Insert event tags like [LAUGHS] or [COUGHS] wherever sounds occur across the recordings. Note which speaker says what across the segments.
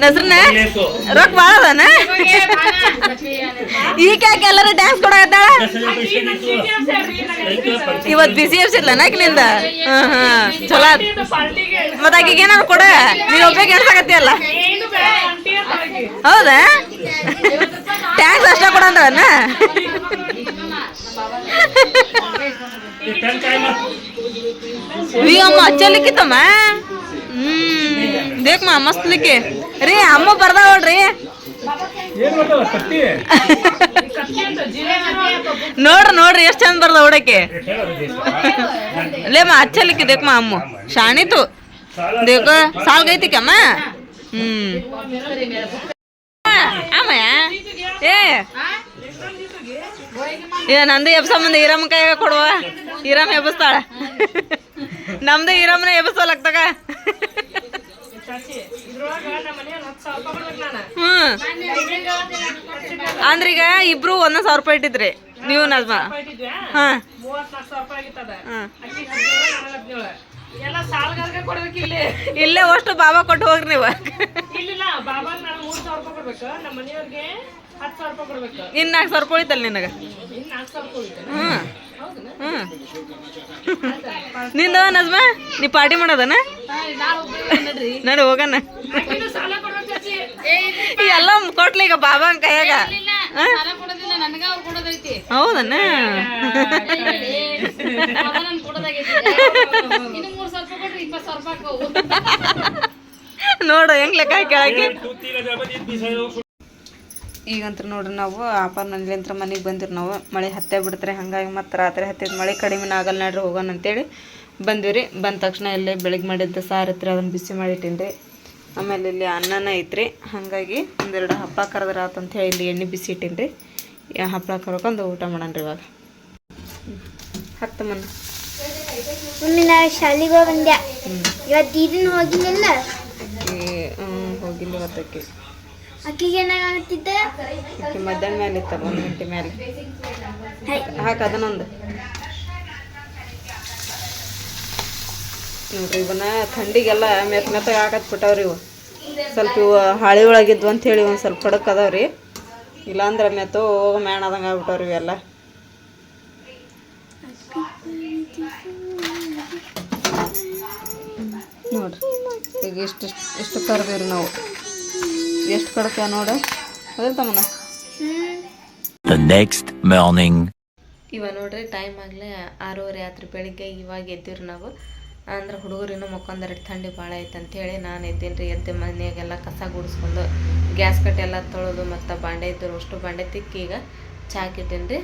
Speaker 1: ಹೆಸ್ರನ್ನ ರೊಕ್ಕ ಭಾಳ ಅದಾನ? ಈಗ ಯಾಕೆ ಎಲ್ಲರೂ ಡ್ಯಾನ್ಸ್ ಕೊಡಕತ್ತಾಳ? ಇವತ್ತು ಬಿಸಿ ಎಬ್ಸಿರ್ಲ ನಾಕಿನಿಂದ ಹಾ ಹಾ ಚಲೋ ಆತ್. ಮತ್ ಆಕಿಗೆ ಏನಾರು ಕೊಡ? ನೀನ್ ಒಬ್ಬೇ ಕೆಲ್ಸಾಕತ್ತಿಯಲ್ಲ ಹೌದಾ? ಟ್ಯಾಂಕ್ಸ್ ಅಷ್ಟ ಕೊಡಂದ್ರನ ವಿ ಅಮ್ಮ ಹಚ್ಚಲಿಕ್ಕಿತ್ತಮ್ಮ ಹ್ಮ್. ಮಾ ಮಸ್ತ್ ರೀ, ಅಮ್ಮ ಬರ್ದಾವ ನೋಡ್ರಿ. ನೋಡ್ರಿ ಎಷ್ಟ್ ಚಂದ ಬರ್ದ ಹುಡಕ್ಕೆ ಲೇಮ್ಮ, ಹಚ್ಚಲಿಕ್ಕೆ ದೇಕ್ಮ ಅಮ್ಮ. ಶಾಣಿತು. ದೇಕ ಸಾಲ್ಗೈತಿಕಮ್ಮ ಹ್ಮ್. ಅಮ್ಮಯ್ಯ ಏ. ಏ, ನಂದು ಎಬ್ಸ ಮುಂದೆ ಈರಮ್ಮ ಕೈಯಾಗ ಕೊಡುವ. ಈರಮ್ಮ ಎಬ್ಬಿಸ್ತಾಳ ನಮ್ದು ಈರಮ್ಮನ ಎಬ್ಬಿಸೋಲಕ್ತಗ ಹ್ಮ್. ಅಂದ್ರ ಈಗ ಇಬ್ರು ಒಂದ್ ಸಾವಿರ ರೂಪಾಯಿ ಇಟ್ಟಿದ್ರಿ. ನೀವು ನಜ್ಮ ಹಾ.
Speaker 2: ಇಲ್ಲಿ.
Speaker 1: ಅಷ್ಟು ಬಾಬಾ ಕೊಟ್ಟು ಹೋಗ್ರಿ ನೀವು.
Speaker 2: ಇನ್ನಾಕ್
Speaker 1: ಇನ್ ನಾಲ್ಕು ಸಾವಿರ ರೂಪಾಯಿ ಉಳಿತಲ್ಲ ನಿನಗ. ಹ್ಮ್. ಹ್ಮ್. ನಿಂದ ನಜ್ಮ? ನೀ ಪಾರ್ಟಿ ಮಾಡೋದನ? ನಡಿ ಹೋಗಣ. ಎಲ್ಲ ಕೊಟ್ಲಿ ಈಗ ಬಾಬಾ ಕೈಯಾಗ ಹಾ?
Speaker 3: ಸಾಲ ಕೊಡೋದಿಲ್ಲ ನನಗ ಅವ್ರು ಕೊಡೋದೈತಿ.
Speaker 1: ಹೌದನ?
Speaker 3: ಮೊದಲ ನನ್ ಕೊಡೋದಾಗೈತಿ. ಇನ್ನು ರೂಪಾಯಿ ಕೊಟ್ರಿ ಇಪ್ಪತ್ತು ರೂಪಾಯಿ
Speaker 1: ನೋಡು ಹೆಂಗ್ ಲೆಕ್ಕ ಕೇಳಕ್ಕೆ ಈಗಂತ್ರ ನೋಡ್ರಿ ನಾವು ಆಪರ್ನಲ್ಲಿಂತ್ರ ಮನೆಗೆ ಬಂದಿರಿ ನಾವು. ಮಳೆ ಹತ್ತೇ ಬಿಡ್ತಾರೆ ಹಾಗಾಗಿ ಮತ್ತೆ ರಾತ್ರಿ ಹತ್ತಿದ ಮಳೆ ಕಡಿಮೆ ಆಗಲ್ಲ ನಡ್ರಿ ಹೋಗೋಣ ಅಂತೇಳಿ ಬಂದಿವ್ರಿ ಬಂದ ತಕ್ಷಣ ಇಲ್ಲೇ ಬೆಳಗ್ಗೆ ಮಾಡಿದ್ದ ಸಾರು ಐತ್ರಿ ಅದನ್ನು ಬಿಸಿ ಮಾಡಿಟ್ಟಿನಿ ರೀ. ಆಮೇಲೆ ಇಲ್ಲಿ ಅನ್ನನ ಐತ್ರಿ ಹಾಗಾಗಿ ಒಂದೆರಡು ಹಪ್ಪ ಕರೆದ್ರೆ ಹೇಳಿ ಇಲ್ಲಿ ಎಣ್ಣೆ ಬಿಸಿ ಇಟ್ಟಿನಿ ರೀ. ಹಪ್ಪಳ ಕರ್ಕೊಂಡು ಊಟ ಮಾಡೋಣ ರೀ ಇವಾಗ. ಹತ್ತು ಮನ.
Speaker 4: ಮಮ್ಮಿ ನಾವು ಶಾಲೆಗೆ ಬಂದೆ ಇವತ್ತು ಇದನ್ನು ಹೋಗಿಲ್ಲ
Speaker 1: ಹೋಗಿಲ್ಲ ಇವತ್ತಕ್ಕೆ.
Speaker 4: ಅಕ್ಕಿಗೆ ಏನಾಗತ್ತಿದ್ದೆ?
Speaker 1: ಅಕ್ಕಿ ಮಧ್ಯಾಹ್ನ ಮೇಲೆ ಇತ್ತಲ್ಲ ಒಂದು ಗಂಟೆ ಮೇಲೆ. ಹಾಕ ಅದನ್ನೊಂದು. ನೋಡ್ರಿ ಇವನ್ನ ಥಂಡಿಗೆಲ್ಲ ಮೆತ್ತ ಮೆತ್ತಗೆ ಹಾಕತ್ ಬಿಟ್ಟವ್ರಿ ಇವು. ಸ್ವಲ್ಪ ಇವು ಹಾಳಿ ಒಳಗಿದ್ವು ಅಂತ ಹೇಳಿ ಒಂದು ಸ್ವಲ್ಪ ಕಡಕ್ ಅದಾವ್ರಿ. ಇಲ್ಲಾಂದ್ರೆ ಮೆತ್ತೋ ಹೋಗ ಮ್ಯಾಣದಂಗೆ ಆಗ್ಬಿಟ್ಟವ್ರಿ ಇವೆಲ್ಲ. ನೋಡ್ರಿ ಈಗ ಇಷ್ಟು ಇಷ್ಟು ಕರ್ದಿವ್ರಿ ನಾವು. ಎಷ್ಟು ಕಡಕ ನೋಡು. ಅದೇ ತಮ್ಮನ
Speaker 5: The next morning.
Speaker 1: ಇವ ನೋಡ್ರಿ ಟೈಮ್ ಆಗಲೇ ಆರೂವರೆ ಆತ್ರಿ. ಬೆಳಿಗ್ಗೆ ಇವಾಗ ಎದ್ದೀವ್ರಿ ನಾವು. ಅಂದ್ರೆ ಹುಡುಗರು ಇನ್ನೂ ಮಕ್ಕೊಂದೆರಡು ಥಂಡಿ ಭಾಳ ಐತೆ ಅಂತೇಳಿ ನಾನು ಎದ್ದೀನಿ ರೀ ಎದ್ದು ಮನೆಯಾಗೆಲ್ಲ ಕಸ ಗುಡಿಸ್ಕೊಂಡು ಗ್ಯಾಸ್ ಕಟ್ಟೆ ಎಲ್ಲ ತೊಳೆದು ಮತ್ತು ಬಾಂಡೆ ಇದ್ದರು. ಅಷ್ಟು ಬಾಂಡೆ ತಿಕ್ಕಿ ಈಗ ಚಾಕಿಟ್ಟೇನಿ ರೀ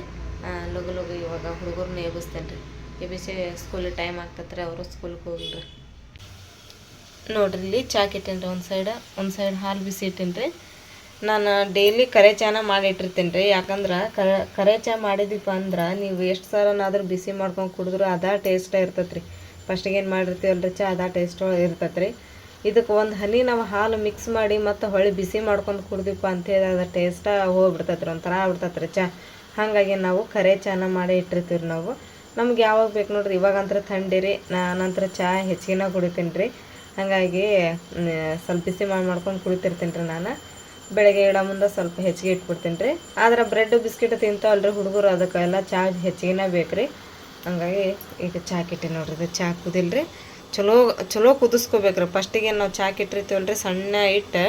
Speaker 1: ಲಗು ಲಗು ಇವಾಗ ಹುಡುಗರನ್ನ ಎಬ್ಬಿಸ್ತೇನೆ ರೀ ಎಬ್ಬಿಸಿ ಸ್ಕೂಲಿಗೆ ಟೈಮ್ ಆಗ್ತತ್ರಿ ಅವರು ಸ್ಕೂಲ್ಗೆ ಹೋಗಿಲ್ರಿ ನೋಡ್ರಿ, ಇಲ್ಲಿ ಚಾಕ್ ಇಟ್ಟೇನ್ರಿ ಒಂದು ಸೈಡ್ ಒಂದು ಸೈಡ್ ಹಾಲು ಬಿಸಿ ಇಟ್ಟೇನ್ರಿ. ನಾನು ಡೈಲಿ ಕರೆ ಚಾನ ಮಾಡಿ ಇಟ್ಟಿರ್ತೀನಿ ರೀ ಯಾಕಂದ್ರೆ ಕರೆ ಕರೆ ಚಾ ಮಾಡಿದೀಪ ಅಂದ್ರೆ ನೀವು ಎಷ್ಟು ಸರನಾದ್ರೂ ಬಿಸಿ ಮಾಡ್ಕೊಂಡು ಕುಡಿದ್ರೂ ಅದ ಟೇಸ್ಟ ಇರ್ತೈತೆ ರೀ ಫಸ್ಟಿಗೆ ಏನು ರೀ ಚಾ, ಅದಾ ಟೇಸ್ಟ್ ಇರ್ತೈತೆ ರೀ ಇದಕ್ಕೆ ಒಂದು ಹನಿ ನಾವು ಹಾಲು ಮಿಕ್ಸ್ ಮಾಡಿ ಮತ್ತು ಹೊಳೆ ಬಿಸಿ ಮಾಡ್ಕೊಂಡು ಕುಡ್ದಿಪ್ಪ ಅಂತೇಳಿ ಅದ್ರ ಟೇಸ್ಟ ಹೋಗ್ಬಿಡ್ತೈತೆ ರೀ ಒಂಥರ ಆಗ್ಬಿಡ್ತೈತೆ ರೀ ಚಾ. ಹಾಗಾಗಿ ನಾವು ಕರೆ ಚಾನ ಮಾಡಿ ಇಟ್ಟಿರ್ತೀವಿ ನಾವು. ನಮ್ಗೆ ಯಾವಾಗ ಬೇಕು ನೋಡ್ರಿ, ಇವಾಗಂತ್ರ ಥಂಡಿ ರೀ ನಾನಂತರ ಚಾ ಹೆಚ್ಚಿಗೆ ಕುಡಿತೀನಿ ರೀ ಹಾಗಾಗಿ ಸ್ವಲ್ಪ ಬಿಸಿ ಮಾಡಿ ಮಾಡ್ಕೊಂಡು ಕುಡಿತಿರ್ತೀನಿ ರೀ ನಾನು. ಬೆಳಗ್ಗೆ ಇಡೋ ಮುಂದೆ ಸ್ವಲ್ಪ ಹೆಚ್ಚಿಗೆ ಇಟ್ಬಿಡ್ತೀನಿ ರೀ. ಆದ್ರೆ ಬ್ರೆಡ್ ಬಿಸ್ಕಿಟ್ ರೀ ಹುಡುಗರು, ಅದಕ್ಕೆಲ್ಲ ಚಾ ಹೆಚ್ಚಿಗೆನೇ ಬೇಕು ರೀ. ಹಂಗಾಗಿ ಈಗ ಚಾ ಕಿಟ್ಟಿ ನೋಡ್ರಿ, ಇದು ಚಾ ಕುದಿಲ್ರಿ ಚಲೋ ಚಲೋ ಕುದಿಸ್ಕೋಬೇಕ್ರಿ ಫಸ್ಟಿಗೆ ನಾವು ಚಾ ರೀ ಸಣ್ಣ ಇಟ್ಟು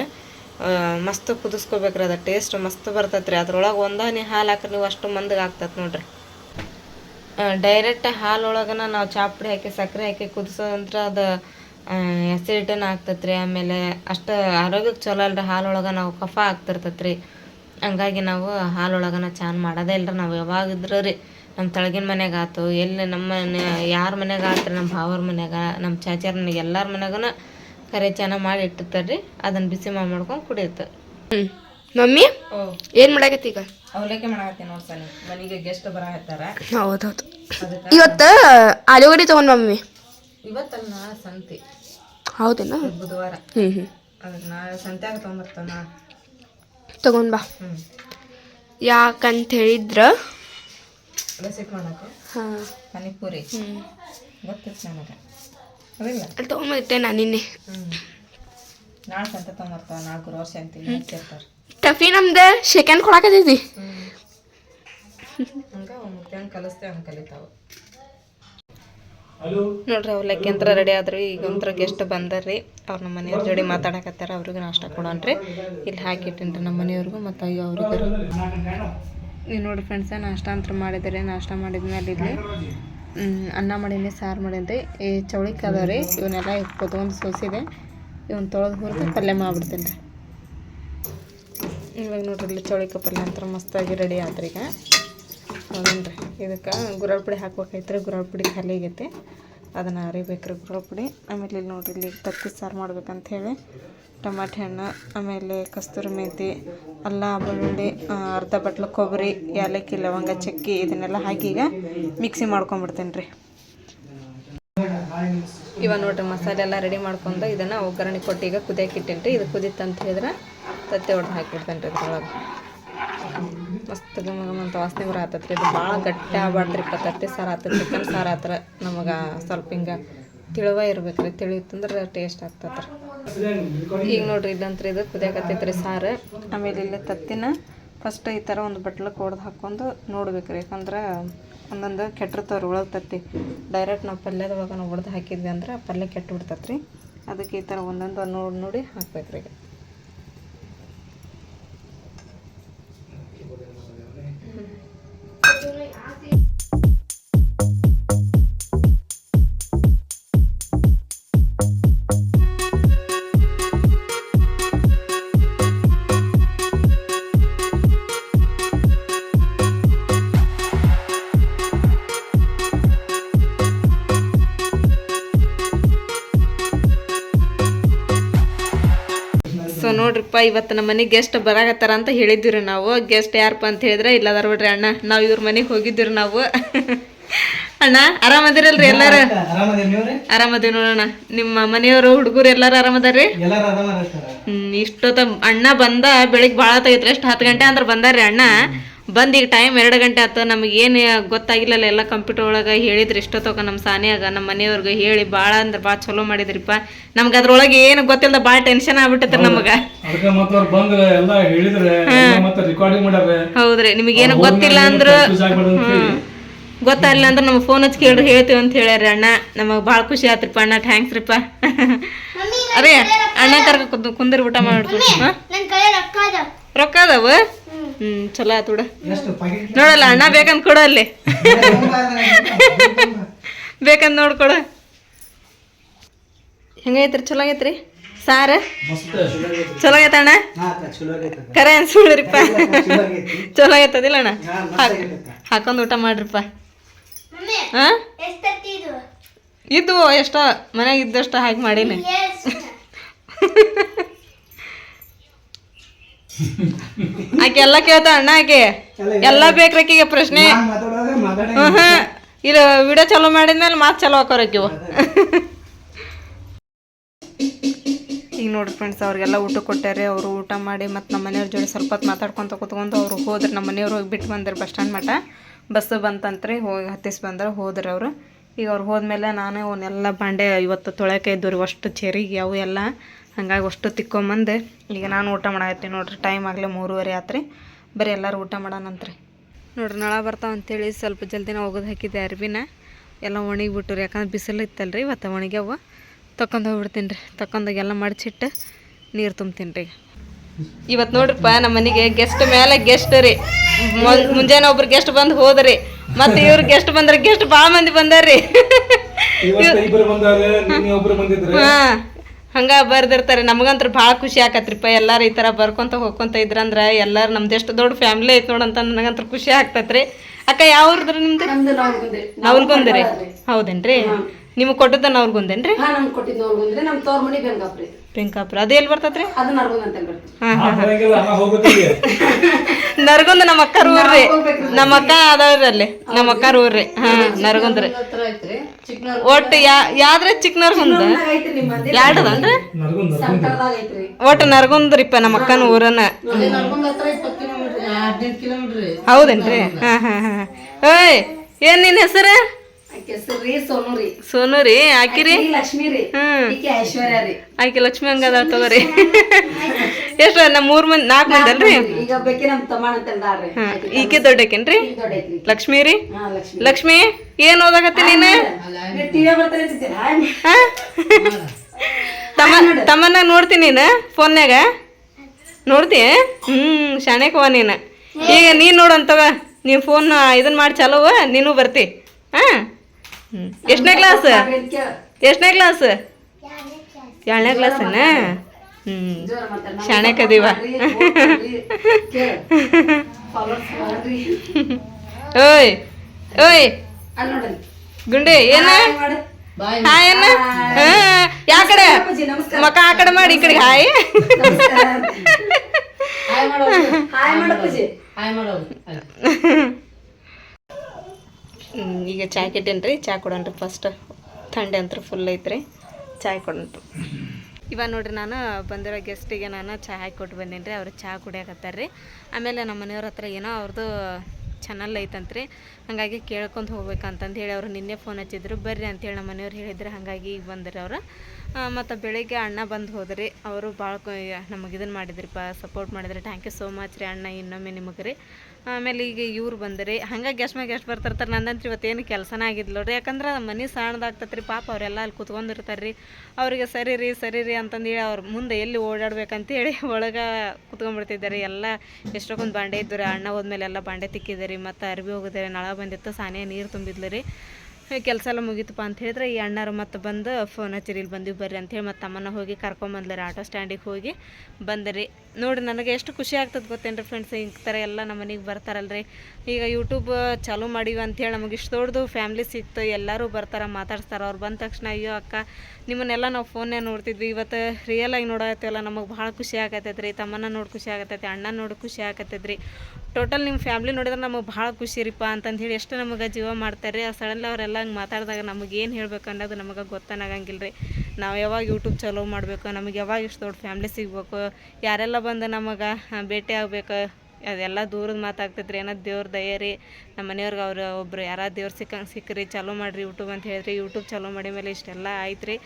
Speaker 1: ಮಸ್ತ್ ಮಸ್ತ್ ಕುದಿಸ್ಕೋಬೇಕ್ರಿ ಅದು ಟೇಸ್ಟ್ ಮಸ್ತ್ ಬರ್ತೈತೆ ರೀ. ಅದ್ರೊಳಗೆ ಒಂದಾನಿ ಹಾಲು ಹಾಕ್ರಿ, ನೀವು ಅಷ್ಟು ಮಂದಿಗೆ ಆಗ್ತೈತೆ ನೋಡ್ರಿ. ಡೈರೆಕ್ಟ್ ಹಾಲೊಳಗನ ನಾವು ಚಾಪುಡಿ ಹಾಕಿ ಸಕ್ಕರೆ ಹಾಕಿ ಕುದಿಸೋದಂದ್ರೆ ಅದು ಎಸಿಡಿಟಿನ ಆಗ್ತೈತೆ ರೀ ಆಮೇಲೆ ಅಷ್ಟು ಆರೋಗ್ಯಕ್ಕೆ ಚಲೋ ಅಲ್ರಿ ಹಾಲೊಳಗೆ ನಾವು ಕಫ ಆಗ್ತಿರ್ತೈತೆ ರೀ ಹಂಗಾಗಿ ನಾವು ಹಾಲೊಳಗನ ಚಾನ್ ಮಾಡೋದೇ ಇಲ್ರಿ ನಾವು ಯಾವಾಗಿದ್ರೂ ರೀ. ನಮ್ಮ ತಳಗಿನ ಮನೆಗೆ ಆಯ್ತು ಎಲ್ಲಿ ನಮ್ಮ ಮನೆ ಯಾರ ಮನೆಗೆ ಆಯ್ತು ನಮ್ಮ ಭಾವರ ಮನೆಗೆ ನಮ್ಮ ಚಾಚಾರ ಮನೆಗೆ ಎಲ್ಲರ ಮನೆಗೂ ಕರೆ ಚೆನ್ನಾಗಿ ಮಾಡಿ ಇಟ್ಟಿರ್ತಾರೆ ರೀ ಅದನ್ನು ಬಿಸಿ ಮಾಡಿ ಮಾಡ್ಕೊಂಡು ಕುಡಿಯುತ್ತೆ.
Speaker 6: ಮಮ್ಮಿ? ಏನು ಮಾಡಾಕತ್ತಿ ಈಗ?
Speaker 1: ಅವಲಕ್ಕಿ ಮಾಡತ್ತೀನಿ ನೋಡ್ಸನಿ ಮನೆಗೆ ಗೆಸ್ಟ್ ಬರ ಹತ್ತಾರ.
Speaker 6: ಹೌದೌದು ಇವತ್ತು ಆಲೂಗಡ್ಡೆ ತೊಗೊಂಡು ಮಮ್ಮಿ.
Speaker 1: ಇವತ್ತಲ್ಲ ಸಂತಿ?
Speaker 6: ಹೌದೇನಾ?
Speaker 1: ಬುಧವಾರ.
Speaker 6: ಹ್ಞೂ
Speaker 1: ಹ್ಞೂ ನಾಳೆ ಸಂತ್ಯಾಗ
Speaker 6: ತಗೊಂಡ್ ಬಾ. ಯಾಕಂತ ಹೇಳಿದ್ರ
Speaker 1: ರೆಸಿಪಿ ಮಾಡಕ್ಕೆ?
Speaker 6: ಹಾ.
Speaker 1: ಪಾನಿಪುರಿ.
Speaker 6: ಹ್ಞೂ
Speaker 1: ಗೊತ್ತಿತ್ತು ನನಗೆ. ಅದಿಲ್ಲ?
Speaker 6: ಅಲ್ಲಿ ನಾನು ನಿನ್ನೆ.
Speaker 1: ಹ್ಞೂ ನಾಳೆ ಸಂತೆ ತೊಗೊಂಬರ್ತಾವ ನಾಳೆ ಗುರುವಾರ ಸಂತಿಗೆ ಹಚ್ಚಿರ್ತಾರೆ
Speaker 6: ಟಫಿ ನಮ್ದು ಸೆಕೆಂಡ್ ಕೊಡಕತ್ತೈತಿ
Speaker 1: ಹಂಗೆ ಮುಖ್ಯ ಹಂಗೆ ಕಲಿಸ್ತೇವೆ ಹಂಗೆ ಕಲಿತಾವೆ. ನೋಡ್ರಿ ಅವಲಕ್ಕಿ ಅಂತ ರೆಡಿ ಆದ್ರಿ. ಈಗ ಒಂಥರ ಗೆಸ್ಟ್ ಬಂದರ್ರಿ. ಅವ್ರ ನಮ್ಮ ಮನೆಯವ್ರ ಜೋಡಿ ಮಾತಾಡಕತ್ತಾರ. ಅವ್ರಿಗೆ ನಾಷ್ಟ ಕೊಡೋಣ್ರಿ. ಇಲ್ಲಿ ಹಾಕಿಟ್ಟಿನ್ರಿ ನಮ್ಮ ಮನೆಯವ್ರಿಗೂ ಮತ್ತು ಅಯ್ಯೋ ಅವ್ರಿಗೆ. ಇಲ್ಲಿ ನೋಡಿ ಫ್ರೆಂಡ್ಸ ನಾಷ್ಟ ಅಂತ ಮಾಡಿದರೆ. ನಾಷ್ಟ ಮಾಡಿದ್ಮೇಲೆ ಇಲ್ಲಿ ಅನ್ನ ಮಾಡೀನಿ, ಸಾರು ಮಾಡೀನಿ ಈ ಚೌಳಿಕಾಯಿ ಅದಾವ ರೀ ಇವನ್ನೆಲ್ಲ ಕೊತ್ಕೊಂಡು ಸೋಸಿದೆ. ಇವನ್ ತೊಳೆದು ಹುರಿದು ಪಲ್ಯ ಮಾಡ್ಬಿಡ್ತೀನಿ ರೀ ಇವಾಗ ನೋಡ್ರಿ, ಇಲ್ಲಿ ಚೌಳಿಕಾಯಿ ಪಲ್ಯ ಅಂತ ಮಸ್ತಾಗಿ ರೆಡಿ ಆತ್ರಿ ಈಗ ರೀ ಇದಕ್ಕೆ ಗುರಾಳ್ ಪುಡಿ ಹಾಕ್ಬೇಕೈತ್ರಿ ಗುರಾಳ್ ಪುಡಿ ಖಾಲಿ ಆಗೈತೆ. ಅದನ್ನು ಅರಿಬೇಕ್ರಿ ಗುರಾಳ್ ಪುಡಿ. ಆಮೇಲೆ ಇಲ್ಲಿ ನೋಡ್ರಿ ಇಲ್ಲಿ ತತ್ತಿ ಸಾರು ಮಾಡ್ಬೇಕಂಥೇಳಿ ಟಮಾಟೆ ಹಣ್ಣು, ಆಮೇಲೆ ಕಸ್ತೂರಿ ಮೆಂತಿ, ಅಲ್ಲ ಬೆಳ್ಳುಳ್ಳಿ ಅರ್ಧ ಬಟ್ಲು ಕೊಬ್ಬರಿ, ಏಲಕ್ಕಿ, ಲವಂಗ, ಚಕ್ಕಿ ಇದನ್ನೆಲ್ಲ ಹಾಕಿ ಈಗ ಮಿಕ್ಸಿ ಮಾಡ್ಕೊಂಬಿಡ್ತೇನೆ ರೀ ಇವಾಗ ನೋಡ್ರಿ, ಮಸಾಲೆ ಎಲ್ಲ ರೆಡಿ ಮಾಡ್ಕೊಂಡು ಇದನ್ನು ಒಗ್ಗರಣೆ ಕೊಟ್ಟು ಈಗ ಕುದಿಯಕ್ಕೆ ರೀ ಇದು ಕುದಿತ್ತಂತ ಹೇಳಿದ್ರೆ ತತ್ತಿ ಹೊಡೆದು ಹಾಕಿಬಿಡ್ತೇನೆ ರೀ ಇದ್ರೊಳಗೆ ಮಸ್ತ್ ಅಂತ ವಾಸನೆ ಬರ ಆತತ್ರಿ. ಇದು ಭಾಳ ಗಟ್ಟಿ ಆಗ್ಬಾರ್ದ್ರಿ ತತ್ತಿ ಸಾರು ಆತ ಚಿಕನ್ ಸಾರು ಆತ್ರ ನಮಗೆ ಸ್ವಲ್ಪ ಹಿಂಗೆ ತಿಳುವ ಇರ್ಬೇಕ್ರಿ. ತಿಳಿಯುತ್ತಂದ್ರೆ ಟೇಸ್ಟ್ ಆಗ್ತತ್ರಿ. ಈಗ ನೋಡ್ರಿ ಇದಂತ್ರಿ, ಇದು ಕುದಿಯಾಕತ್ತೈತ್ರಿ ಸಾರು. ಆಮೇಲೆ ಇಲ್ಲಿ ತತ್ತಿನ ಫಸ್ಟ್ ಈ ಥರ ಒಂದು ಬಟ್ಲಕ್ಕೆ ಹೊಡೆದು ಹಾಕ್ಕೊಂಡು ನೋಡ್ಬೇಕ್ರಿ. ಯಾಕಂದ್ರೆ ಒಂದೊಂದು ಕೆಟ್ಟಿರ್ತಾವ್ರಿ ಒಳಗೆ ತತ್ತಿ. ಡೈರೆಕ್ಟ್ ನಾವು ಪಲ್ಯದ ಒಳಗೆ ನಾವು ಹೊಡೆದು ಹಾಕಿದ್ವಿ ಅಂದ್ರೆ ಪಲ್ಯ ಕೆಟ್ಟು ಬಿಡ್ತತ್ರಿ. ಅದಕ್ಕೆ ಈ ಥರ ಒಂದೊಂದು ನೋಡಿ ನೋಡಿ ಹಾಕ್ಬೇಕ್ರಿ. ಈಗ ಇವತ್ತು ನಮ್ಮ ಮನೆಗೆ ಗೆಸ್ಟ್ ಬರಾಕತ್ತಾರ ಅಂತ ಹೇಳಿದ್ವಿ ನಾವು. ಗೆಸ್ಟ್ ಯಾರಪ್ಪ ಅಂತ ಹೇಳಿದ್ರೆ ಇಲ್ಲದಾರ ಬಿಡ್ರಿ ಅಣ್ಣ. ನಾವು ಇವ್ರ ಮನೆಗೆ ಹೋಗಿದ್ವಿ ನಾವು. ಅಣ್ಣ ಆರಾಮದಿರಲ್ರಿ ಎಲ್ಲಾರು?
Speaker 7: ಆರಾಮದೇವ್
Speaker 1: ನೋಡೋಣ ನಿಮ್ಮ ಮನೆಯವರು ಹುಡುಗರು ಎಲ್ಲಾರು ಆರಾಮದಾರ್ರಿ? ಹ್ಮ್ ಇಷ್ಟೊತ್ತ ಅಣ್ಣ ಬಂದ ಬೆಳಿಗ್ಗೆ ಭಾಳ ತಗೈತ್ರಿ ಎಷ್ಟು ಹತ್ತು ಗಂಟೆ ಅಂದ್ರೆ ಬಂದಾರ್ರಿ ಅಣ್ಣ. ಬಂದು ಈಗ ಟೈಮ್ ಎರಡು ಗಂಟೆ ಆಯ್ತು ನಮಗೆ ಏನು ಗೊತ್ತಾಗಿಲ್ಲಲ್ಲ ಎಲ್ಲ ಕಂಪ್ಯೂಟರ್ ಒಳಗೆ ಹೇಳಿದ್ರಿ ಇಷ್ಟೊತ್ತಕ ನಮ್ಮ ಸಾನಿಯಾಗ ನಮ್ಮ ಮನೆಯವ್ರಿಗೆ ಹೇಳಿ ಭಾಳ ಅಂದ್ರೆ ಭಾಳ ಚಲೋ ಮಾಡಿದ್ರಿಪ್ಪ. ನಮ್ಗೆ ಅದ್ರೊಳಗೆ ಏನು ಗೊತ್ತಿಲ್ಲದ ಭಾಳ ಟೆನ್ಷನ್ ಆಗ್ಬಿಟ್ಟೈತ್ರಿ ನಮಗೆ.
Speaker 7: ಅದಕ್ಕೆ ಮತ್ತೆ ಅವ್ರು ಬಂದು ಎಲ್ಲ ಹೇಳಿದ್ರೆ ಮತ್ತೆ ರೆಕಾರ್ಡಿಂಗ್ ಮಾಡ್ಯಾರ.
Speaker 1: ಹೌದ್ರಿ ನಿಮಗೇನು ಗೊತ್ತಿಲ್ಲ ಅಂದ್ರೆ ಗೊತ್ತಾಗಲಿಲ್ಲ ಅಂದ್ರೆ ನಮ್ಗೆ ಫೋನ್ ಹಚ್ಚಿ ಕೇಳ್ರಿ ಹೇಳ್ತೀವಿ ಅಂತ ಹೇಳ್ಯಾರ ಅಣ್ಣ. ನಮಗೆ ಭಾಳ ಖುಷಿ ಆತ್ರಿಪ್ಪ ಅಣ್ಣ ಥ್ಯಾಂಕ್ಸ್ ರೀಪ್ಪ. ಅರೇ ಅಣ್ಣ ಕರ್ಕ ಊಟ ಮಾಡ್ಬಿಟ್ಟು
Speaker 4: ರೊಕ್ಕ
Speaker 1: ಅದಾವ? ಹ್ಮ್ ಚಲೋ ಆತು ಬಿಡ. ನೋಡಲ್ಲ ಅಣ್ಣ ಬೇಕಂತ ಕೊಡು ಅಲ್ಲಿ. [LAUGHS] ಬೇಕಂತ ನೋಡ್ಕೊಡು ಹೆಂಗೈತ್ರಿ ಚಲೋ ಆಗೈತ್ರಿ? ಸಾರ? ಚಲೋ ಆಗೈತ ಅಣ್ಣ? ಕರೆ ಅನ್ಸುಳ್ರಿಪ್ಪ [LAUGHS] ಚಲೋ ಆಗೈತದಿಲ್ಲ ಅಣ್ಣ? ಹಾಕ್ ಹಾಕೊಂಡ್ ಊಟ ಮಾಡ್ರಿಪ್ಪ. ಹಾ
Speaker 4: ಎಷ್ಟು ಇದು?
Speaker 1: ಇದ್ವು ಎಷ್ಟೋ ಮನ್ಯಾಗ ಇದ್ದಷ್ಟು ಹಾಕಿ ಮಾಡೀನಿ. [LAUGHS] [LAUGHS] ಆಕೆ ಎಲ್ಲ ಕೇಳ್ತಾ ಅಣ್ಣ ಆಕೆ ಎಲ್ಲ ಬೇಕ್ರಿ ಆಕಿಗೆ ಪ್ರಶ್ನೆ. ಇಲ್ಲ. ವಿಡಿಯೋ ಚಲೋ ಮಾಡಿದ್ಮೇಲೆ ಮಾತು ಚಲೋ ಹಾಕೋರ್ ಆಕಿವು. [LAUGHS] ಈಗ ನೋಡಿ ಫ್ರೆಂಡ್ಸ್ ಅವ್ರಿಗೆಲ್ಲ ಊಟ ಕೊಟ್ಟಾರೆ ಅವರು ಊಟ ಮಾಡಿ ಮತ್ತು ನಮ್ಮ ಮನೆಯವ್ರ ಜೋಡಿ ಸ್ವಲ್ಪ ಹೊತ್ತು ಮಾತಾಡ್ಕೊತ ಕೂತ್ಕೊಂಡು ಅವ್ರು ಹೋದ್ರೆ ನಮ್ಮ ಮನೆಯವ್ರು ಹೋಗಿ ಬಿಟ್ಟು ಬಂದ್ರೆ ಬಸ್ ಸ್ಟ್ಯಾಂಡ್ ಮಟ್ಟ ಬಸ್ಸು ಬಂತಂತ್ರಿ ಹೋಗಿ ಹತ್ತಿಸಿ ಬಂದ್ರೆ ಹೋದ್ರೆ ಅವರು. ಈಗ ಅವ್ರು ಹೋದ್ಮೇಲೆ ನಾನು ಅವನ್ನೆಲ್ಲ ಬಾಂಡೆ ಇವತ್ತು ತೊಳೆಕೆ ಅಷ್ಟು ಚೆರಿಗೆ ಅವು ಎಲ್ಲ ಹಂಗಾಗಿ ಅಷ್ಟು ತಿಕ್ಕೊಂಬಂದು. ಈಗ ನಾನು ಊಟ ಮಾಡಾಕತ್ತೀನಿ ನೋಡ್ರಿ ಟೈಮ್ ಆಗಲೇ ಮೂರುವರೆ ಆತ್ರಿ. ಬರೀ ಎಲ್ಲರೂ ಊಟ ಮಾಡೋಣಂತ್ರಿ. ನೋಡ್ರಿ ನಳ ಬರ್ತಾವ ಅಂತೇಳಿ ಸ್ವಲ್ಪ ಜಲ್ದಿನ ಒಗದು ಹಾಕಿದ್ದೆ ಅರ್ಬಿನ ಎಲ್ಲ ಒಣಗಿಬಿಟ್ಟು ರೀ ಯಾಕಂದ್ರೆ ಬಿಸಿಲು ಇತ್ತಲ್ರಿ ಇವತ್ತು ಒಣಗ್ಯಾವ. ತಕೊಂಡು ಹೋಗ್ಬಿಡ್ತೀನಿ ರೀ ತಕೊಂಡೋಗಿ ಎಲ್ಲ ಮಡಚಿಟ್ಟು ನೀರು ತುಂಬ್ತೀನಿ ರೀ ಇವತ್ತು ನೋಡ್ರಿಪ್ಪ ನಮ್ಮ ಮನೆಗೆ ಗೆಸ್ಟ್ ಮೇಲೆ ಗೆಸ್ಟ್ ರೀ. ಮುಂಜಾನೆ ಒಬ್ರು ಗೆಸ್ಟ್ ಬಂದು ಹೋದ್ರಿ. ಮತ್ತೆ ಇವ್ರು ಗೆಸ್ಟ್ ಬಂದ್ರೆ ಗೆಸ್ಟ್ ಭಾಳ ಮಂದಿ ಬಂದಾರ್ರಿ. ಹಾ. ಹಂಗ ಬರ್ದಿರ್ತಾರೆ. ನಮಗಂತ್ರ ಭಾಳ ಖುಷಿ ಆಕತ್ರಿಪ್ಪ. ಎಲ್ಲರೂ ಈ ಥರ ಬರ್ಕೊಂತ ಹೋಗ್ಕೊಂತ ಇದ್ರಂದ್ರೆ ಎಲ್ಲಾರು ನಮ್ದು ಎಷ್ಟು ದೊಡ್ಡ ಫ್ಯಾಮಿಲಿ ಐತೆ ನೋಡಂತ ನನಗಂತ್ರ ಖುಷಿ ಆಗ್ತೈತ್ರಿ. ಅಕ್ಕ ಯಾವ ಊರ್ದ್ರಿ ನಿಮ್ದು ನವಲ್ಗುಂದ್ರಿ ಹೌದೇನ್ರಿ? ನಿಮ್ಗೆ ಕೊಟ್ಟದ ನವಲ್ಗುಂದೇನ್ರಿ?
Speaker 8: ನಮ್ಗೆ ಕೊಟ್ಟಿದ್ದು ನೋಡ್ಬಂದ್ರೆ ನಮ್ಮ ತೋರ್ ಮನಿ ಬೆಂಗಾಪ್ರಿ
Speaker 1: ಪಿಂಕಾಪುರ ಅದು ಎಲ್ಲಿ ಬರ್ತದ್ರಿ
Speaker 8: ಅದು ಅಂತ
Speaker 7: ಹೋಗ್ಬೇಕಿಗೆ
Speaker 1: ನರಗುಂದ ನಮ್ಮ ಅಕ್ಕರ ಊರ್ರಿ ನಮ್ಮ ಅಕ್ಕ ಅದಾವ್ರಿ ಅಲ್ಲಿ. ನಮ್ಮ ಅಕ್ಕರ ಊರ್ರಿ ಹಾ
Speaker 8: ನರಗುಂದ ರೀ.
Speaker 1: ಒಟ್ಟು ಯಾ ಯಾವ್ದ್ರ ಚಿಕ್ಕ ನರಗುಂದ ಎರಡದನ್ರಿ
Speaker 7: ನರ್ಗುಂದ್
Speaker 1: ಒಟ್ಟು ನರಗುಂದ್ರಿಪ್ಪ ನಮ್ಮ ಅಕ್ಕನ
Speaker 8: ಕಿಲೋಮೀಟರ್.
Speaker 1: ಹೌದೇನ್ರಿ? ಹಾ ಹಾ ಹಾ. ಓಯ್ ಏನ್ ನಿನ್ ಹೆಸರು?
Speaker 8: ಸೋನು ರೀ.
Speaker 1: ಆಕಿರಿ ಆಕೆ ಲಕ್ಷ್ಮಿ ಹಂಗದ ತಗೋರಿ. ಎಷ್ಟು ನಮ್ಮ ಮೂರ್ ಮಂದಿ ನಾಲ್ಕು ಮಂದಿ ಅಲ್ರಿ? ಈಕೆ ದೊಡ್ಡಕೇನ್ರಿ ಲಕ್ಷ್ಮಿ ರೀ?
Speaker 8: ಲಕ್ಷ್ಮಿ.
Speaker 1: ಏನ್ ಓದಾಕತ್ತಿ ನೀನು? ತಮ್ಮ ತಮ್ಮನ್ನ ನೋಡ್ತೀನಿ ನೀನು ಫೋನ್ಯಾಗ ನೋಡ್ತಿ? ಹ್ಮ್ ಶಾಣೆಕವ ನೀನು. ಈಗ ನೀನ್ ನೋಡಂತವ ನೀನ್ ಫೋನ್ ಇದನ್ ಮಾಡಿ ಚಲೋವ ನೀನು ಬರ್ತಿ. ಹಾ? ಹ್ಮ್ ಎಷ್ಟನೇ ಕ್ಲಾಸ್. ಎಷ್ಟನೇ ಕ್ಲಾಸ್ ಎರಡನೇ
Speaker 8: ಕ್ಲಾಸನ್ನ ಹ್ಞೂ. Followers ಮಾಡ್ರಿ.
Speaker 1: ಓಯ್ ಓಯ್. ಗುಂಡಿ ಏನ
Speaker 8: ಹಾಯ್ ಮಾಡು.
Speaker 1: ಹಾಯ್ ಅನ್ನ ಹಾ ಯಾ ಕಡೆ. ಮಕ ಆ ಕಡೆ ಮಾಡಿ ಈ ಕಡೆ ಹಾಯ್. [LAUGHS]
Speaker 8: ಹಾಯ್ ಮಾಡೋ ಹಾಯ್
Speaker 1: ಹ್ಮ್, [LAUGHS] ಈಗ ಚಾಯ್ ಕೆಟ್ಟೇನ್ರಿ. ಚಾ ರೀ ಫಸ್ಟ್ ಥಂಡೆ ಅಂತ ಫುಲ್ ಐತ್ರಿ. ಚಾಯ್ ಕೊಡೋಣ ಇವಾಗ ನೋಡ್ರಿ ನಾನು ಬಂದಿರೋ ಗೆಸ್ಟಿಗೆ ನಾನು ಚಾಯ್ ಹಾಕಿ ಕೊಟ್ಟು ಬಂದೀನಿ ರೀ ಅವ್ರು ಚಾ ಕುಡಿಯಾಕತ್ತಾರ ರೀ ಆಮೇಲೆ ನಮ್ಮ ಮನೆಯವ್ರ ಹತ್ರ ಏನೋ ಅವ್ರದ್ದು ಚಾನಲ್ ಐತಂತ್ರಿ. ಹಾಗಾಗಿ ಕೇಳ್ಕೊಂಡು ಹೋಗ್ಬೇಕಂತಂದು ಹೇಳಿ ಅವರು ನಿನ್ನೆ ಫೋನ್ ಹಚ್ಚಿದ್ರು. ಬರ್ರಿ ಅಂತೇಳಿ ನಮ್ಮ ಮನೆಯವ್ರು ಹೇಳಿದ್ರು. ಹಾಗಾಗಿ ಈಗ ಬಂದ್ರಿ ಅವರು. ಮತ್ತು ಬೆಳಿಗ್ಗೆ ಅಣ್ಣ ಬಂದು ಹೋದ್ರಿ. ಅವರು ಭಾಳ ನಮಗೆ ಇದನ್ನು ಮಾಡಿದ್ರಿಪ್ಪ ಸಪೋರ್ಟ್ ಮಾಡಿದ್ರಿ. ಥ್ಯಾಂಕ್ ಯು ಸೋ ಮಚ್ ರೀ ಅಣ್ಣ ಇನ್ನೊಮ್ಮೆ ನಿಮಗೆ ರೀ ಆಮೇಲೆ ಈಗ ಇವ್ರು ಬಂದರೆ ಹಂಗೆ ಗೆಸ್ಟ್ ಮ್ಯಾಗ ಗೆಸ್ಟ್ ಬರ್ತಿರ್ತಾರೆ ನಂದಂತ್ರಿ ಇವತ್ತೇನು ಕೆಲಸನೇ ಆಗಿದ್ಲು ರೀ ಯಾಕಂದ್ರೆ ಮನೆ ಸಣ್ಣದಾಗ್ತತ್ರಿ ರೀ ಪಾಪ ಅವರೆಲ್ಲ ಅಲ್ಲಿ ಕುತ್ಕೊಂಡಿರ್ತಾರೆ ರೀ ಅವರಿಗೆ ಸರಿ ರೀ ಸರಿ ರೀ ಅಂತಂದೇಳಿ ಅವ್ರ ಮುಂದೆ ಎಲ್ಲಿ ಓಡಾಡ್ಬೇಕಂತೇಳಿ [LAUGHS] ಒಳಗೆ ಕುತ್ಕೊಂಡ್ಬಿಡ್ತಿದ್ದಾರೆ. ಎಲ್ಲ ಎಷ್ಟೊಂದು ಬಾಂಡೆ ಇದ್ದು ರೀ ಅಣ್ಣ ಹೋದ್ಮೇಲೆ ಎಲ್ಲ ಬಾಂಡೆ ತಿಕ್ಕಿದೆ ಮತ್ತು ಅರ್ಬಿ ಹೋಗಿದ್ದಾರೆ, ನಳ ಬಂದಿತ್ತು ಸಾನೇ ನೀರು ತುಂಬಿದ್ಲು ರೀ. ಕೆಲಸ ಎಲ್ಲ ಮುಗೀತಪ್ಪ ಅಂತ ಹೇಳಿದ್ರೆ ಈ ಅಣ್ಣರು ಮತ್ತೆ ಬಂದು ಫೋನ್ ಹಚ್ಚಿರಿ, ಇಲ್ಲಿ ಬಂದಿವಿ ಬರ್ರಿ ಅಂತೇಳಿ ಮತ್ತು ತಮ್ಮನ್ನ ಹೋಗಿ ಕರ್ಕೊಂಬಂದ್ಲರಿ ಆಟೋ ಸ್ಟ್ಯಾಂಡಿಗೆ ಹೋಗಿ ಬಂದ್ರಿ. ನೋಡಿ ನನಗೆ ಎಷ್ಟು ಖುಷಿ ಆಗ್ತದೆ ಗೊತ್ತೇನ್ರಿ ಫ್ರೆಂಡ್ಸ್ ಈ ಥರ ಎಲ್ಲ ನಮ್ಮ ಮನೆಗೆ ಬರ್ತಾರಲ್ರಿ. ಈಗ ಯೂಟ್ಯೂಬ್ ಚಾಲೂ ಮಾಡೀವಿ ಅಂತೇಳಿ ನಮಗೆ ಇಷ್ಟು ದೊಡ್ಡದು ಫ್ಯಾಮ್ಲಿ ಸಿಕ್ತು, ಎಲ್ಲರೂ ಬರ್ತಾರೆ, ಮಾತಾಡ್ಸ್ತಾರೆ. ಅವ್ರು ಬಂದ ತಕ್ಷಣ, ಅಯ್ಯೋ ಅಕ್ಕ ನಿಮ್ಮನ್ನೆಲ್ಲ ನಾವು ಫೋನ್ನೇ ನೋಡ್ತಿದ್ವಿ. ಇವತ್ತು ರಿಯಲ್ ಆಗಿ ನೋಡತ್ತೇವಲ್ಲ ನಮಗೆ ಭಾಳ ಖುಷಿ ಆಗತ್ತೈತೆ ರೀ ತಮ್ಮನ್ನ ನೋಡಿ ಖುಷಿ ಆಗತ್ತೈತೆ ಅಣ್ಣ ನೋಡಿ ಖುಷಿ ಆಗತ್ತೈತೆ ರೀ ಟೋಟಲ್ ನಿಮ್ಮ ಫ್ಯಾಮ್ಲಿ ನೋಡಿದ್ರೆ ನಮಗೆ ಭಾಳ ಖುಷಿ ರೀಪ್ಪ ಅಂತಂದು ಹೇಳಿ ಎಷ್ಟು ನಮಗೆ ಜೀವ ಮಾಡ್ತಾರೆ ರೀ ಸಡನ್ಲಿ ಅವರೆಲ್ಲ ಹಂಗೆ ಮಾತಾಡಿದಾಗ ನಮಗೆ ಏನು ಹೇಳ್ಬೇಕು ಅನ್ನೋದು ನಮಗೆ ಗೊತ್ತಾನಾಗಂಗಿಲ್ಲ ರೀ ನಾವು ಯಾವಾಗ ಯೂಟ್ಯೂಬ್ ಚಲೋ ಮಾಡಬೇಕು, ನಮಗೆ ಯಾವಾಗ ಇಷ್ಟು ದೊಡ್ಡ ಫ್ಯಾಮ್ಲಿ ಸಿಗಬೇಕು, ಯಾರೆಲ್ಲ ಬಂದು ನಮಗೆ ಭೇಟಿ ಆಗ್ಬೇಕು ಅದೆಲ್ಲ ದೂರದ ಮಾತಾಗ್ತೈತೆ ರೀ ಏನೋ ದೇವ್ರ ದಯೆ ರೀ. ನಮ್ಮ ಮನೆಯವ್ರಿಗೆ ಅವ್ರು ಒಬ್ರು ಯಾರು ದೇವ್ರು ಸಿಕ್ಕಂಗೆ ಸಿಕ್ಕ್ರಿ, ಚಾಲೂ ಮಾಡಿರಿ ಯೂಟ್ಯೂಬ್ ಅಂತ ಹೇಳಿದ್ರಿ ಯೂಟ್ಯೂಬ್ ಚಾಲೂ ಮಾಡಿ ಮೇಲೆ ಇಷ್ಟೆಲ್ಲ ಆಯ್ತು ರೀ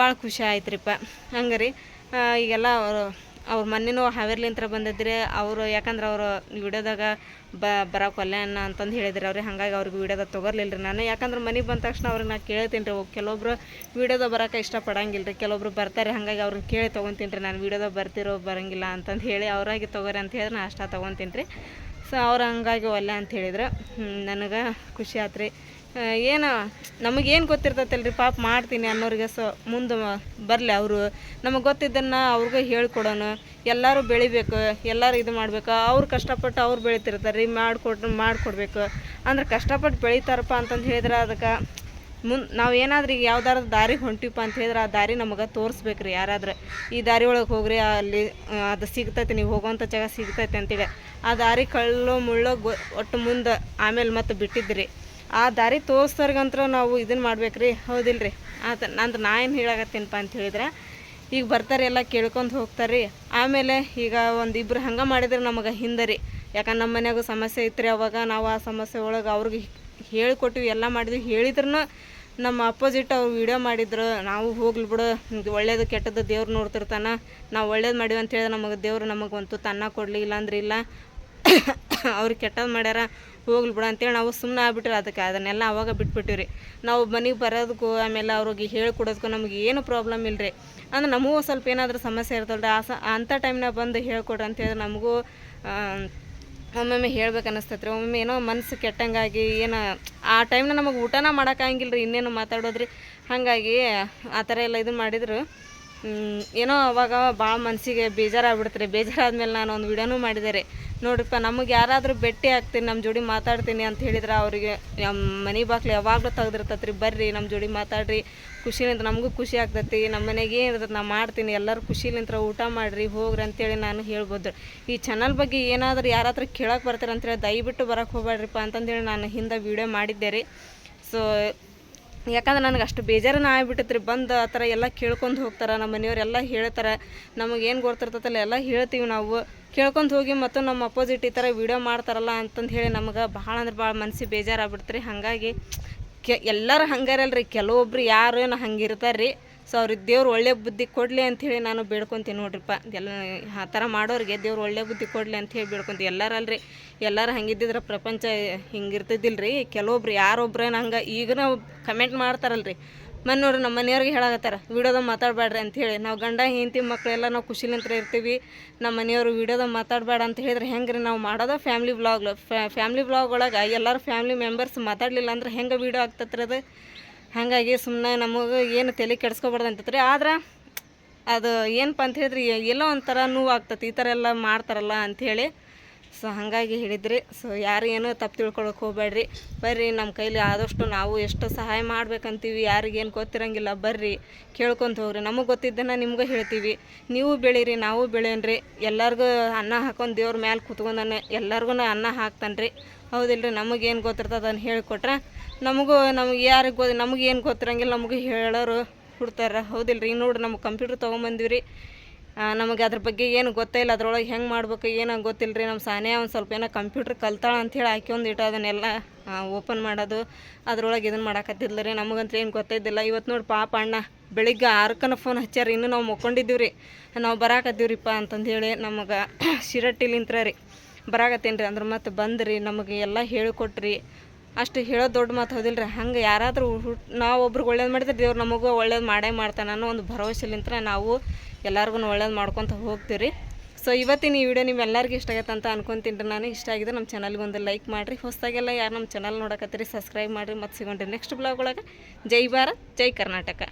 Speaker 1: ಭಾಳ ಖುಷಿ ಆಯ್ತು ರೀಪ್ಪ ಹಂಗೆ ರೀ ಈಗೆಲ್ಲ ಅವರು ಮನೆನೂ ಹಾವೇರ್ಲಿಂತ್ರ ಬಂದಿದ್ರೆ. ಅವರು ಯಾಕಂದ್ರೆ ಅವರು ವಿಡಿಯೋದಾಗ ಬ ಬರೋ ಒಲ್ಲೆ ಅನ್ನ ಅಂತಂದು ಹೇಳಿದ್ರು ಅವ್ರಿಗೆ ಹಾಗಾಗಿ ಅವ್ರಿಗೆ ವಿಡಿಯೋದ ತೊಗೊರ್ಲಿಲ್ಲ ರೀ ನಾನು. ಯಾಕಂದ್ರೆ ಮನೆಗೆ ಬಂದ ತಕ್ಷಣ ಅವ್ರಿಗೆ ನಾನು ಕೇಳ್ತೀನಿ ರೀ ಕೆಲವೊಬ್ರು ವಿಡಿಯೋದ ಬರೋಕೆ ಇಷ್ಟಪಡಂಗಿಲ್ಲ ರೀ ಕೆಲವೊಬ್ರು ಬರ್ತಾರೆ. ಹಾಗಾಗಿ ಅವ್ರನ್ನ ಕೇಳಿ ತೊಗೊತೀನಿ ರೀ ನಾನು ವಿಡಿಯೋದಾಗ ಬರ್ತಿರೋ ಬರೋಂಗಿಲ್ಲ ಅಂತಂದು ಹೇಳಿ ಅವರಾಗಿ ತೊಗೊರಿ ಅಂತ ಹೇಳಿದ್ರೆ ನಾನು ಅಷ್ಟ ತೊಗೊತೀನಿ ರೀ ಸೊ ಅವ್ರು ಹಂಗಾಗಿ ಒಲ್ಲೆ ಅಂತ ಹೇಳಿದ್ರು. ನನಗೆ ಖುಷಿ ಆಯ್ತು ರೀ ಏನು, ನಮಗೇನು ಗೊತ್ತಿರ್ತೈತಲ್ರಿ, ಪಾಪ ಮಾಡ್ತೀನಿ ಅನ್ನೋರಿಗೆ ಸೊ, ಮುಂದೆ ಬರಲಿ ಅವರು. ನಮಗೆ ಗೊತ್ತಿದ್ದನ್ನು ಅವ್ರಿಗೂ ಹೇಳ್ಕೊಡೋಣ. ಎಲ್ಲರೂ ಬೆಳಿಬೇಕು, ಎಲ್ಲರೂ ಇದು ಮಾಡ್ಬೇಕು. ಅವ್ರು ಕಷ್ಟಪಟ್ಟು ಅವ್ರು ಬೆಳಿತಿರ್ತಾರೆ ರೀ ಮಾಡಿಕೊಟ್ಟು ಮಾಡಿಕೊಡ್ಬೇಕು. ಅಂದ್ರೆ ಕಷ್ಟಪಟ್ಟು ಬೆಳಿತಾರಪ್ಪ ಅಂತಂದು ಹೇಳಿದ್ರೆ ಅದಕ್ಕೆ ಮುಂದೆ ನಾವು ಏನಾದ್ರೂ ಈಗ ಯಾವ್ದಾದ್ರು ದಾರಿಗೆ ಹೊಂಟಿಪ್ಪ ಅಂತ ಹೇಳಿದ್ರೆ ಆ ದಾರಿ ನಮಗೆ ತೋರಿಸ್ಬೇಕು ರೀ ಯಾರಾದ್ರೆ. ಈ ದಾರಿ ಒಳಗೆ ಹೋಗ್ರಿ, ಅಲ್ಲಿ ಅದು ಸಿಗ್ತೈತೆ, ನೀವು ಹೋಗೋವಂಥ ಜಾಗ ಸಿಗ್ತೈತೆ ಅಂತೇಳಿ ಆ ದಾರಿ ಕಳ್ಳೋ, ಮುಳ್ಳೋ ಒಟ್ಟು ಮುಂದೆ, ಆಮೇಲೆ ಮತ್ತೆ ಬಿಟ್ಟಿದ್ರಿ. ಆ ದಾರಿ ತೋರಿಸ್ದವ್ರಿಗಂತ್ರ ನಾವು ಇದನ್ನು ಮಾಡ್ಬೇಕ್ರಿ. ಹೌದಿಲ್ರಿ. ಆತ ನಂದು ನಾ ಏನು ಹೇಳಾಕತ್ತೀನಪ್ಪ ಅಂತ ಹೇಳಿದ್ರೆ, ಈಗ ಬರ್ತಾರೆ ಎಲ್ಲ ಕೇಳ್ಕೊಂಡು ಹೋಗ್ತಾರೆ ರೀ ಆಮೇಲೆ ಈಗ ಒಂದು ಇಬ್ಬರು ಹಂಗೆ ಮಾಡಿದ್ರೆ ನಮಗೆ ಹಿಂದೆ ರೀ ಯಾಕಂದ್ರೆ ನಮ್ಮ ಮನ್ಯಾಗ ಸಮಸ್ಯೆ ಐತ್ರಿ ಅವಾಗ, ನಾವು ಆ ಸಮಸ್ಯೆ ಒಳಗೆ ಅವ್ರಿಗೆ ಹೇಳಿಕೊಟ್ಟಿವಿ, ಎಲ್ಲ ಮಾಡಿದ್ವಿ. ಹೇಳಿದ್ರು ನಮ್ಮ ಅಪೋಸಿಟ್ ಅವ್ರು ವಿಡಿಯೋ ಮಾಡಿದ್ರು, ನಾವು ಹೋಗ್ಲಿ ಬಿಡು ಒಳ್ಳೇದು ಕೆಟ್ಟದ್ದು ದೇವ್ರು ನೋಡ್ತಿರ್ತಾನೆ, ನಾವು ಒಳ್ಳೇದು ಮಾಡಿವಿ ಅಂತ ಹೇಳಿದ್ರೆ ನಮಗೆ ದೇವ್ರು ನಮಗೆ ಒಂದು ತನ್ನ ಕೊಡಲಿ, ಇಲ್ಲಾಂದ್ರೆ ಇಲ್ಲ. [COUGHS] ಅವ್ರು ಕೆಟ್ಟದ್ದು ಮಾಡ್ಯಾರ ಹೋಗ್ಲಿ ಬಿಡು ಅಂತೇಳಿ ನಾವು ಸುಮ್ಮನೆ ಆಗ್ಬಿಟ್ರಿ ಅದಕ್ಕೆ, ಅದನ್ನೆಲ್ಲ ಅವಾಗ ಬಿಟ್ಬಿಟ್ಟಿವಿ ನಾವು ಮನೆಗೆ ಬರೋದಕ್ಕೂ ಆಮೇಲೆ ಅವ್ರಿಗೆ ಹೇಳ್ಕೊಡೋದಕ್ಕೂ ನಮ್ಗೆ ಏನು ಪ್ರಾಬ್ಲಮ್ ಇಲ್ಲ ರೀ ಅಂದ್ರೆ ನಮಗೂ ಸ್ವಲ್ಪ ಏನಾದರೂ ಸಮಸ್ಯೆ ಇರ್ತಲ್ರಿ ಆ ಸ, ಅಂಥ ಟೈಮ್ನಾಗ ಬಂದು ಹೇಳ್ಕೊಡ್ರಿ ಅಂತ ಹೇಳಿದ್ರೆ ನಮಗೂ ಒಮ್ಮೊಮ್ಮೆ ಹೇಳ್ಬೇಕು ಅನ್ನಿಸ್ತೈತೆ ರೀ ಒಮ್ಮೊಮ್ಮೆ ಏನೋ ಮನಸ್ಸು ಕೆಟ್ಟಂಗಾಗಿ ಏನು, ಆ ಟೈಮ್ನ ನಮಗೆ ಊಟನ ಮಾಡೋಕ್ಕಾಗಿಲ್ಲ ರೀ ಇನ್ನೇನು ಮಾತಾಡೋದ್ರಿ. ಹಾಗಾಗಿ ಆ ಥರ ಎಲ್ಲ ಇದು ಮಾಡಿದ್ರು. ಏನೋ ಅವಾಗ ಭಾಳ ಮನಸ್ಸಿಗೆ ಬೇಜಾರಾಗ್ಬಿಡ್ತಾರೆ. ಬೇಜಾರಾದ್ಮೇಲೆ ನಾನು ಒಂದು ವಿಡಿಯೋನೂ ಮಾಡಿದೆ ರೀ. ನೋಡ್ರಿಪ್ಪ, ನಮಗೆ ಯಾರಾದರೂ ಭೇಟಿ ಆಗ್ತೀನಿ ನಮ್ಮ ಜೋಡಿ ಮಾತಾಡ್ತೀನಿ ಅಂತ ಹೇಳಿದ್ರೆ ಅವರಿಗೆ ನಮ್ಮ ಮನೆ ಬಾಗ್ಲು ಯಾವಾಗಲೂ ತೆಗ್ದಿರ್ತೈತೆ ರೀ ಬರ್ರಿ ನಮ್ಮ ಜೋಡಿ ಮಾತಾಡ್ರಿ. ಖುಷಿಲಿಂದ ನಮಗೂ ಖುಷಿ ಆಗ್ತೈತಿ. ನಮ್ಮ ಮನೆಗೆ ಏನಿರ್ತದೆ ನಾ ಮಾಡ್ತೀನಿ. ಎಲ್ಲರೂ ಖುಷಿಲಿಂತ್ರ ಊಟ ಮಾಡಿರಿ, ಹೋಗ್ರಿ ಅಂತೇಳಿ ನಾನು ಹೇಳ್ಬೋದು. ಈ ಚಾನಲ್ ಬಗ್ಗೆ ಏನಾದರೂ ಯಾರಾದ್ರೂ ಕೇಳೋಕೆ ಬರ್ತಾರೆ ಅಂತೇಳಿ ದಯವಿಟ್ಟು ಬರೋಕ್ಕೆ ಹೋಗ್ಬೇಡ್ರಿಪ್ಪ ಅಂತಂದೇಳಿ ನಾನು ಹಿಂದೆ ವೀಡಿಯೋ ಮಾಡಿದ್ದೆ ರೀ. ಸೊ ಯಾಕಂದ್ರೆ ನನಗೆ ಅಷ್ಟು ಬೇಜಾರನ ಆಗ್ಬಿಟ್ಟೈತೆ ರೀ ಬಂದು ಆ ಥರ ಎಲ್ಲ ಕೇಳ್ಕೊಂಡು ಹೋಗ್ತಾರೆ, ನಮ್ಮ ಮನೆಯವರೆಲ್ಲ ಹೇಳ್ತಾರೆ ನಮಗೇನು ಗೊತ್ತಿರ್ತೈತಲ್ಲ ಎಲ್ಲ ಹೇಳ್ತೀವಿ ನಾವು. ಕೇಳ್ಕೊಂಡು ಹೋಗಿ ಮತ್ತು ನಮ್ಮ ಅಪೋಸಿಟ್ ಈ ಥರ ವೀಡಿಯೋ ಮಾಡ್ತಾರಲ್ಲ ಅಂತಂದು ಹೇಳಿ ನಮಗೆ ಭಾಳ ಅಂದ್ರೆ ಭಾಳ ಮನಸ್ಸಿಗೆ ಬೇಜಾರಾಗ್ಬಿಡ್ತು ರೀ ಹಾಗಾಗಿ, ಕೆ, ಎಲ್ಲರೂ ಹಂಗಾರಲ್ರಿ. ಕೆಲವೊಬ್ರು ಯಾರು ಹಂಗಿರ್ತಾರ್ರಿ. ಹಂಗಿರ್ತಾರೆ ರೀ ಸೊ ಅವ್ರಿಗೆ ದೇವ್ರು ಒಳ್ಳೆ ಬುದ್ಧಿ ಕೊಡಲಿ ಅಂಥೇಳಿ ನಾನು ಬೇಡ್ಕೊತೀನಿ ನೋಡ್ರಿಪ್ಪ. ಎಲ್ಲ ಆ ಥರ ಮಾಡೋರಿಗೆ ದೇವ್ರು ಒಳ್ಳೆ ಬುದ್ಧಿ ಕೊಡಲಿ ಅಂಥೇಳಿ ಬೇಡ್ಕೊಂತೀವಿ. ಎಲ್ಲರಲ್ರಿ, ಎಲ್ಲರೂ ಹಂಗಿದ್ದಿದ್ರೆ ಪ್ರಪಂಚ ಹಿಂಗಿರ್ತಿದ್ದಿಲ್ಲ ರೀ ಕೆಲವೊಬ್ರು ಯಾರೊಬ್ರೇನು ಹಂಗೆ ಈಗ ನಾವು ಕಮೆಂಟ್ ಮಾಡ್ತಾರಲ್ರಿ. ಮನೆಯವ್ರು ನಮ್ಮ ಮನೆಯವ್ರಿಗೆ ಹೇಳಾಕತ್ತಾರ ವೀಡಿಯೋದಾಗ ಮಾತಾಡಬೇಡ್ರಿ ಅಂಥೇಳಿ ನಾವು ಗಂಡ, ಹೆಂಡತಿ ಮಕ್ಕಳೆಲ್ಲ ನಾವು ಖುಷಿಲಿಂತ್ರ ಇರ್ತೀವಿ. ನಮ್ಮ ಮನೆಯವರು ವೀಡಿಯೋದಾಗ ಮಾತಾಡಬೇಡ ಅಂತ ಹೇಳಿದ್ರೆ ಹೆಂಗೆ ರೀ ನಾವು ಮಾಡೋದ ಫ್ಯಾಮ್ಲಿ ವ್ಲಾಗ್ ಫ್ಯಾಮ್ಲಿ ವ್ಲಾಗ್ ಒಳಗೆ ಎಲ್ಲರೂ ಫ್ಯಾಮ್ಲಿ ಮೆಂಬರ್ಸ್ ಮಾತಾಡಲಿಲ್ಲ ಅಂದ್ರೆ ಹೆಂಗೆ ವೀಡಿಯೋ ಆಗ್ತತ್ರಿ ಅದು? ಹಾಗಾಗಿ ಸುಮ್ಮನೆ ನಮಗೆ ಏನು ತಲೆ ಕೆಡಿಸ್ಕೊಬಾರ್ದು ಅಂತತ್ರಿ ಆದ್ರೆ ಅದು ಏನಪ್ಪ ಅಂತ ಹೇಳಿದ್ರಿ ಎಲ್ಲೋ ಒಂಥರ ನೋವು ಆಗ್ತತಿ ಈ ಥರ ಎಲ್ಲ ಮಾಡ್ತಾರಲ್ಲ ಅಂಥೇಳಿ ಸೊ, ಹಾಗಾಗಿ ಹೇಳಿದ್ರಿ. ಸೊ, ಯಾರು ಏನು ತಪ್ಪು ತಿಳ್ಕೊಳಕ್ಕೆ ಹೋಗ್ಬೇಡ್ರಿ. ಬರ್ರಿ, ನಮ್ಮ ಕೈಲಿ ಆದಷ್ಟು ನಾವು ಎಷ್ಟು ಸಹಾಯ ಮಾಡ್ಬೇಕಂತೀವಿ ಯಾರಿಗೇನು ಗೊತ್ತಿರಂಗಿಲ್ಲ, ಬರ್ರಿ, ಕೇಳ್ಕೊತ ಹೋಗ್ರಿ. ನಮಗೆ ಗೊತ್ತಿದ್ದನ್ನು ನಿಮ್ಗೆ ಹೇಳ್ತೀವಿ. ನೀವು ಬೆಳೀರಿ, ನಾವು ಬೆಳೆಯನ್ರಿ. ಎಲ್ಲರಿಗೂ ಅನ್ನ ಹಾಕೊಂಡು ದೇವ್ರ ಮ್ಯಾಲೆ ಕೂತ್ಕೊಂಡನೆ ಎಲ್ಲರಿಗೂ ಅನ್ನ ಹಾಕ್ತಾನೆ ರೀ ಹೌದಿಲ್ರಿ ನಮಗೇನು ಗೊತ್ತಿರ್ತದೆ ಅದನ್ನು ಹೇಳಿಕೊಟ್ರೆ ನಮಗೂ, ನಮ್ಗೆ ಯಾರಿಗೆ ಗೊ ಏನು ಗೊತ್ತಿರಂಗಿಲ್ಲ, ನಮಗೂ ಹೇಳೋರು ಹುಡ್ತಾರೆ. ಹೌದಿಲ್ಲ ರೀ ನೋಡಿ ನಮ್ಗೆ ಕಂಪ್ಯೂಟ್ರ್ ರೀ ನಮಗೆ ಅದ್ರ ಬಗ್ಗೆ ಏನು ಗೊತ್ತೇ ಇಲ್ಲ, ಅದ್ರೊಳಗೆ ಹೆಂಗೆ ಮಾಡ್ಬೇಕು, ಏನೋ ಗೊತ್ತಿಲ್ಲ ರೀ ನಮ್ಮ ಸಾನೇ ಒಂದು ಸ್ವಲ್ಪ ಏನೋ ಕಂಪ್ಯೂಟ್ರ್ ಕಲ್ತಾಳ ಅಂಥೇಳಿ ಆಕೆ ಒಂದು ಇಟ್ಟು ಅದನ್ನೆಲ್ಲ ಓಪನ್ ಮಾಡೋದು, ಅದ್ರೊಳಗೆ ಇದನ್ನು ಮಾಡಾಕತ್ತಿದ್ಲ ರೀ. ನಮಗಂತೂ ಏನು ಗೊತ್ತಿದ್ದಿಲ್ಲ ಇವತ್ತು ನೋಡಿ ಪಾಪ ಅಣ್ಣ ಬೆಳಿಗ್ಗೆ ಆರಕ್ಕನ ಫೋನ್ ಹಚ್ಚಾರ ಇನ್ನೂ ನಾವು ಮುಕ್ಕೊಂಡಿದ್ದೀವಿ ರೀ ನಾವು ಬರಾಕತ್ತೀವ್ರಿಪ್ಪ ಅಂತಂದೇಳಿ ನಮಗೆ [COUGHS] ಶಿರಟ್ಟಿಲಿಂತ್ರ ರೀ. ಬರಾಕತ್ತೇನು ರೀ ಅಂದ್ರೆ ಮತ್ತೆ ಬಂದ್ರಿ. ನಮಗೆ ಎಲ್ಲ ಹೇಳಿಕೊಟ್ರಿ. ಅಷ್ಟು ಹೇಳೋದು ದೊಡ್ಡ ಮಾತು ಹೌದಿಲ್ರಿ. ರೀ ಹಂಗೆ ಯಾರಾದರೂ ಹುಟ್ಟು ನಾವು ಒಬ್ರಿಗೆ ಒಳ್ಳೇದು ಮಾಡಿದ್ರೆ ದೇವ್ರು ನಮಗೂ ಒಳ್ಳೇದು ಮಾಡೇ ಮಾಡ್ತಾನೆ ಅನ್ನೋ ಒಂದು ಭರವಸೆಲಿಂತ್ರ ನಾವು ಎಲ್ಲರಿಗೂ ಒಳ್ಳೇದು ಮಾಡ್ಕೊತ ಹೋಗ್ತೀವಿ ರೀ ಸೊ, ಇವತ್ತಿನ ಈ ವಿಡಿಯೋ ನಿಮ್ಮೆಲ್ಲರಿಗೂ ಇಷ್ಟ ಆಗತ್ತೆ ಅಂತ ಅನ್ಕೊತೀನಿ ರೀ ನಾನು. ಇಷ್ಟ ಆಗಿದೆ ನಮ್ಮ ಚಾನಲ್ಗೆ ಒಂದು ಲೈಕ್ ಮಾಡಿರಿ. ಹೊಸದಾಗೆಲ್ಲ ಯಾರು ನಮ್ಮ ಚಾನಲ್ ನೋಡಕತ್ತೀರಿ ಸಬ್ಸ್ಕ್ರೈಬ್ ಮಾಡಿರಿ. ಮತ್ತು ಸಿಗೋಣ್ರಿ ನೆಕ್ಸ್ಟ್ ಬ್ಲಾಗ್ ಒಳಗೆ. ಜೈ ಭಾರತ್, ಜೈ ಕರ್ನಾಟಕ.